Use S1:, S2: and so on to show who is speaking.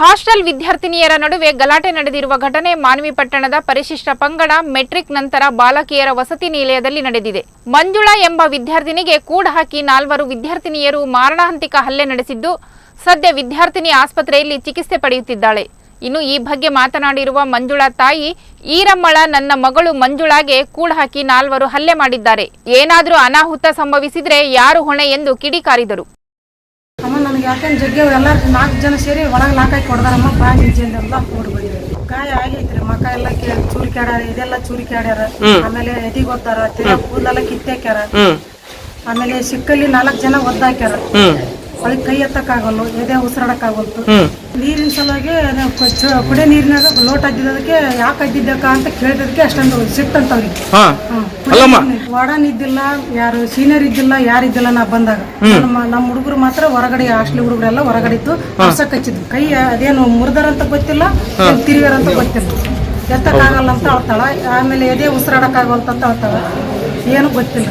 S1: Hostel ವಿದ್ಯಾರ್ಥಿನಿಯರ ನಡುವೆ ಗಲಾಟೆ ನಡೆದಿರುವ ಘಟನೆ ಮಾನವಿ ಪಟ್ಟಣದ ಪರಿಶಿಷ್ಟ ಪಂಗಡ ಮೆಟ್ರಿಕ್ ನಂತರ ಬಾಲಕಿಯರ ವಸತಿ ನಿಲಯದಲ್ಲಿ ನಡೆದಿದೆ. ಮಂಜುಳಾ ಎಂಬ ವಿದ್ಯಾರ್ಥಿನಿಗೆ ಕೂಡ ಹಾಕಿ ನಾಲ್ವರು ವಿದ್ಯಾರ್ಥಿನಿಯರು ಮಾರಣಾಂತಿಕ ಹಲ್ಲೆ ನಡೆಸಿದ್ದು, ಸದ್ಯ ವಿದ್ಯಾರ್ಥಿನಿ ಆಸ್ಪತ್ರೆಯಲ್ಲಿ ಚಿಕಿತ್ಸೆ ಪಡೆಯುತ್ತಿದ್ದಾಳೆ. ಇನ್ನು ಈ ಬಗ್ಗೆ ಮಾತನಾಡಿರುವ ಮಂಜುಳಾ ತಾಯಿ, ಈರಮ್ಮಳ ನನ್ನ ಮಗಳು ಮಂಜುಳಾಗೆ ಕೂಡ ಹಾಕಿ ನಾಲ್ವರು ಹಲ್ಲೆ ಮಾಡಿದ್ದಾರೆ. ಏನಾದರೂ ಅನಾಹುತ ಸಂಭವಿಸಿದ್ರೆ ಯಾರು ಹೊಣೆ? ಎಂದು ಕಿಡಿಕಾರಿದರು.
S2: ನನಗೆ ಯಾಕಂದ್ರೆ ಜಗ್ಗೆ ಎಲ್ಲರೂ ನಾಲ್ಕು ಜನ ಸೇರಿ ಒಳಗೆ ನಾಲ್ಕಾಯಿ ಕೊಡ್ದಾರಮ್ಮ ಬಾಯಿ ನಿಂಜಿಂದ ಎಲ್ಲ ಓಡ್ ಬಂದಿದೆ ಗಾಯ ಆಗೈತ್ರಿ ಮಕ್ಕ ಎಲ್ಲ ಕೇ ಚೂರಿ ಕ್ಯಾಡ್ಯಾರ ಇದೆಲ್ಲ ಚೂರಿ ಕ್ಯಾಡ್ಯಾರ. ಆಮೇಲೆ ಎದಿಗೆ ಒದ್ದಾರ ಕೂದಲೆಲ್ಲ ಕಿತ್ತಾಕ್ಯಾರ. ಆಮೇಲೆ ಸಿಕ್ಕಲ್ಲಿ ನಾಲ್ಕು ಜನ ಒದ್ದಾಕ್ಯಾರ. ಒಳಗೆ ಕೈ ಎತ್ತಕ್ಕಾಗಲ್ಲ ಎದೆ ಉಸಿರಾಡಕ್ಕಾಗಲ್ತು. ನೀರಿನ ಸಲುವಾಗಿ ಕುಡಿಯೋ ನೀರಿನಾಗ ಲೋಟ ಅದ್ದಿದ್ದಕ್ಕೆ ಯಾಕೆ ಅದ್ದಿದ್ದಕ್ಕ ಅಂತ ಕೇಳಿದಕ್ಕೆ ಅಷ್ಟೊಂದು ಸಿಟ್ಟು
S3: ಅಂತ ಅವ್ರಿಗೆ
S2: ವಾರ್ಡನ್ ಇದ್ದಿಲ್ಲ ಯಾರು ಸೀನಿಯರ್ ಇದ್ದಿಲ್ಲ ಯಾರು ಇದ್ದಿಲ್ಲ ನಾ ಬಂದಾಗ. ನಮ್ಮ ನಮ್ಮ ಹುಡುಗರು ಮಾತ್ರ ಹೊರಗಡೆ ಹಾಸ್ಟೆಲ್ ಹುಡುಗರೆಲ್ಲ ಹೊರಗಡೆ ಇತ್ತು. ಹರ್ಸಕ್ ಹಚ್ಚಿದ್ವು ಕೈ ಅದೇನು ಮುರಿದಾರ ಅಂತ ಗೊತ್ತಿಲ್ಲ ತಿರುಗಾರ ಅಂತ ಗೊತ್ತಿಲ್ಲ. ಎತ್ತಕ್ಕಾಗಲ್ಲ ಅಂತ ಅಳ್ತಾಳ. ಆಮೇಲೆ ಎದೆ ಉಸಿರಾಡಕ್ಕಾಗಲ್ಲ ಅಂತ ಅಳ್ತಾಳ. ಏನು ಗೊತ್ತಿಲ್ಲ.